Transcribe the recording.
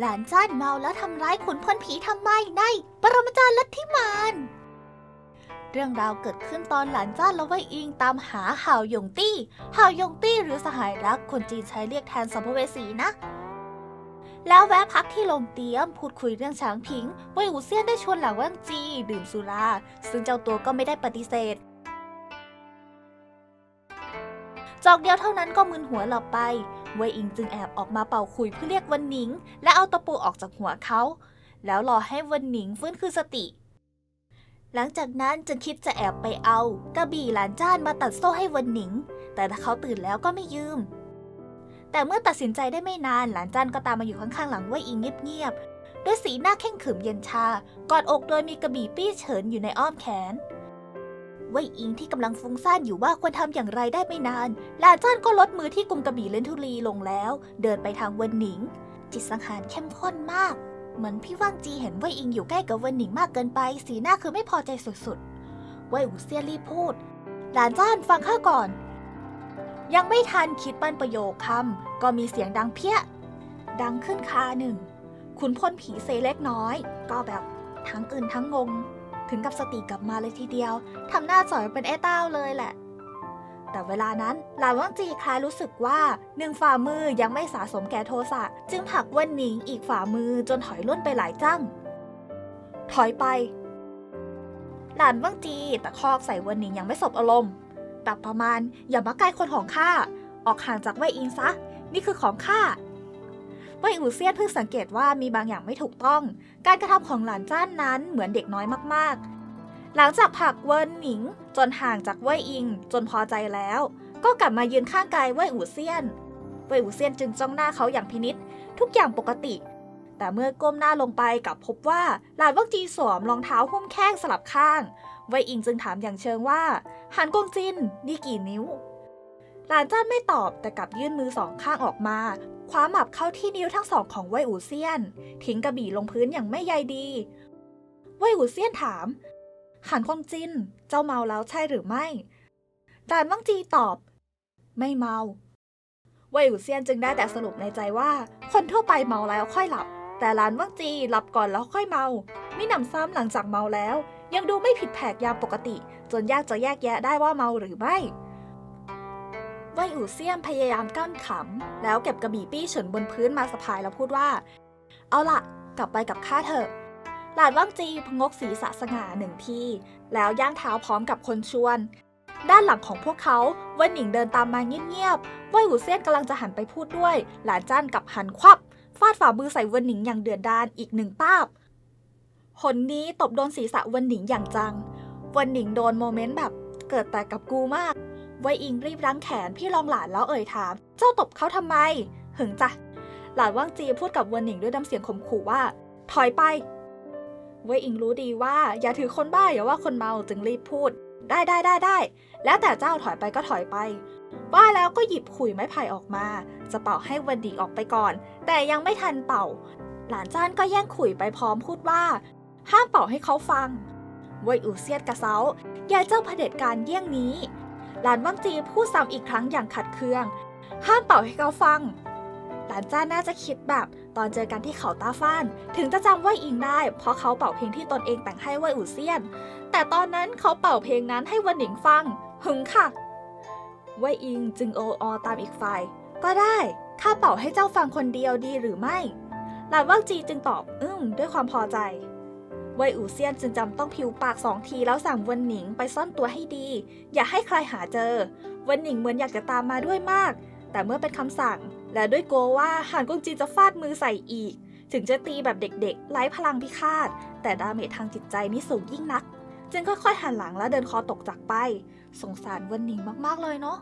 หลานจ้านเมาแล้วทำร้ายขุนพลผีทำไมใน ปรมาจารย์ลัทธิมานเรื่องราวเกิดขึ้นตอนหลานจ้านและเว่ยอิงตามหาห่าวหยงตี้ห่าวหยงตี้หรือสหายรักคนจีนใช้เรียกแทนสัมภเวสีนะ แล้วแวะพักที่โรงเตี๊ยมพูดคุยเรื่องช้างผิงเว่ยอูเซียนได้ชวนหลังว่างจี ดื่มสุรา ซึ่งเจ้าตัวก็ไม่ได้ปฏิเสธ จอกเดียวเท่านั้นก็มึนหัวหลับไป เวยอิงจึงแอบออกมาเป่าคุยเพื่อเรียกวันหนิง และเอาตะปูออกจากหัวเขา แล้วรอให้วันหนิงฟื้นคืนสติ หลังจากนั้นจึงคิดจะแอบไปเอากระบี่หลานจ้านมาตัดโซ่ให้วันหนิง แต่ถ้าเขาตื่นแล้วก็ไม่ยืม แต่เมื่อตัดสินใจได้ไม่นานหลานจ้านก็ตามมาอยู่ข้างๆหลังเวยอิงเงียบๆด้วยสีหน้าแข็งขึมเย็นชากอดอกโดยมีกระบี่ปี้เฉินอยู่ในอ้อมแขน เว่ยอิงที่กำลังฟุ้งซ่านอยู่ว่าควรทำอย่างไรได้ไม่นานหลานจ้านก็ลดมือที่กุมกระบี่เลนทุลีลงแล้ว เดินไปทางเวนหนิง จิตสังหารเข้มข้นมาก เหมือนพี่ว่างจีเห็นเว่ยอิงอยู่ใกล้กับเวนหนิงมากเกินไป สีหน้าคือไม่พอใจสุดๆ เว่ยอูเซียรีบพูดหลานจ้านฟังข้าก่อน ยังไม่ทันคิดปั้นประโยคคำก็มีเสียงดังเพี้ย ดังขึ้นคาหนึ่งขุนพลผีเซเล็กน้อย ก็แบบทั้งอื่นทั้งงง ถึงกับสติกลับมาเลยทีเดียวทำหน้าจ่อยเป็นไอ้เต้าเลยแหละ แต่เวลานั้นหลานว่างจีคล้ายรู้สึกว่าหนึ่งฝ่ามือยังไม่สะสมแก่โทสะจึงผลักวันหนิงอีกฝ่ามือจนถอยล่นไปหลายจังถอยไป หลานว่างจีตะคอกใส่วันหนิงยังไม่สบอารมณ์แบบประมาณอย่ามาใกล้คนของข้าออกห่างจากเว่ยอิงซะ นี่คือของข้า เว่ยอูเซียนเพิ่งสังเกตว่ามีบางอย่างไม่ถูกต้อง การกระทำของหลานจ้านนั้นเหมือนเด็กน้อยมากๆ หลังจากผักเวินหนิงจนห่างจากเว่ยอิง จนพอใจแล้ว ก็กลับมายืนข้างกายเว่ยอูเซียน เว่ยอูเซียนจึงจ้องหน้าเขาอย่างพินิษทุกอย่างปกติ แต่เมื่อก้มหน้าลงไปกับพบว่าหลานวักจีสวมรองเท้าหุ้มแข้งสลับข้าง เว่ยอิงจึงถามอย่างเชิงว่าหันกงจินนี่กี่นิ้ว หลานจ้านไม่ตอบแต่กลับยื่นมือสองข้างออกมาคว้าหมับเข้าที่นิ้วทั้งสองของเว่ยอูเซียน ทิ้งกระบี่ลงพื้นอย่างไม่ใยดีเว่ยอูเซียนถามหันกงจิน เจ้าเมาแล้วใช่หรือไม่หลานวังจีตอบ ไม่เมาเว่ยอูเซียนจึงได้แต่สรุปในใจว่า คนทั่วไปเมาแล้วค่อยหลับ แต่หลานวังจีหลับก่อนแล้วค่อยเมาไมิหนำซ้ำหลังจากเมาแล้ว ยังดูไม่ผิดแผกยามปกติ จนยากจะแยกแยะได้ว่าเมาหรือไม่ ว่ยอู่เซียมพยายามกั้นขำ แล้วเก็บกระบี่ปี้เฉินบนพื้นมาสะพายแล้วพูดว่า เอาล่ะกลับไปกับข้าเถอะ หลานว่างจีพงกศีรษะสง่าหนึ่งทีแล้วย่างเท้าพร้อมกับคนชวน ด้านหลังของพวกเขาเวันหนิงเดินตามมาเงียบๆว่ยอู่เซียนกำลังจะหันไปพูดด้วย หลานจ้านกับหันควับฟาดฝ่ามือใส่เวันหนิงอย่างเดือดดาลอีกหนึ่งป้าบหนนี้ตบโดนศีรษะเวันหนิงอย่างจังวันหนิงโดนโมเมนต์แบบเกิดแต่กับกูมาก ไวอิงรีบรั้งแขนพี่รองหลานแล้วเอ่ยถาม เจ้าตบเขาทำไม หึงจ้ะ หลานว่างจีพูดกับเวนหนิงด้วยน้ำเสียงข่มขู่ว่า ถอยไป ไวอิงรู้ดีว่า อย่าถือคนบ้าอย่าว่าคนเมาจึงรีบพูด ได้ได้ได้ได้ แล้วแต่เจ้าถอยไปก็ถอยไป ว่าแล้วก็หยิบขุยไม้ไผ่ออกมา จะเป่าให้เวนหนิงออกไปก่อน แต่ยังไม่ทันเป่า หลานจ้านก็แย่งขุยไปพร้อมพูดว่า ห้ามเป่าให้เขาฟังเวยอูเซียดกระเซาอย่าเจ้าเผด็จการเยี่ยงนี้ หลานว่างจีพูดซ้ำอีกครั้งอย่างขัดเคือง ห้ามเป่าให้เขาฟัง หลานจ้าน่าจะคิดแบบตอนเจอกันที่เขาตาฟ้าน ถึงจะจำว่ยอิงได้ เพราะเขาเป่าเพลงที่ตนเองแต่งให้ว่ยอูเซียน แต่ตอนนั้นเขาเป่าเพลงนั้นให้วันหนิงฟัง หึงค่ะว่ยอิงจึงโอออตามอีกฝ่าย ก็ได้ ข้าเป่าให้เจ้าฟังคนเดียวดีหรือไม่ หลานว่างจีจึงตอบอึ้มด้วยความพอใจ เว่ยอูเซียนจึงจำต้องผิวปากสองทีแล้วสั่งเวนหนิงไปซ่อนตัวให้ดี อย่าให้ใครหาเจอ เวนหนิงเหมือนอยากจะตามมาด้วยมาก แต่เมื่อเป็นคำสั่ง และด้วยกลัวว่าหานกงจีจะฟาดมือใส่อีก ถึงจะตีแบบเด็กๆไร้พลังพิฆาต แต่ดาเมจทางจิตใจนี่สูงยิ่งนัก จึงค่อยๆหันหลังและเดินคอตกจากไป สงสารเวนหนิงมากๆเลยเนาะ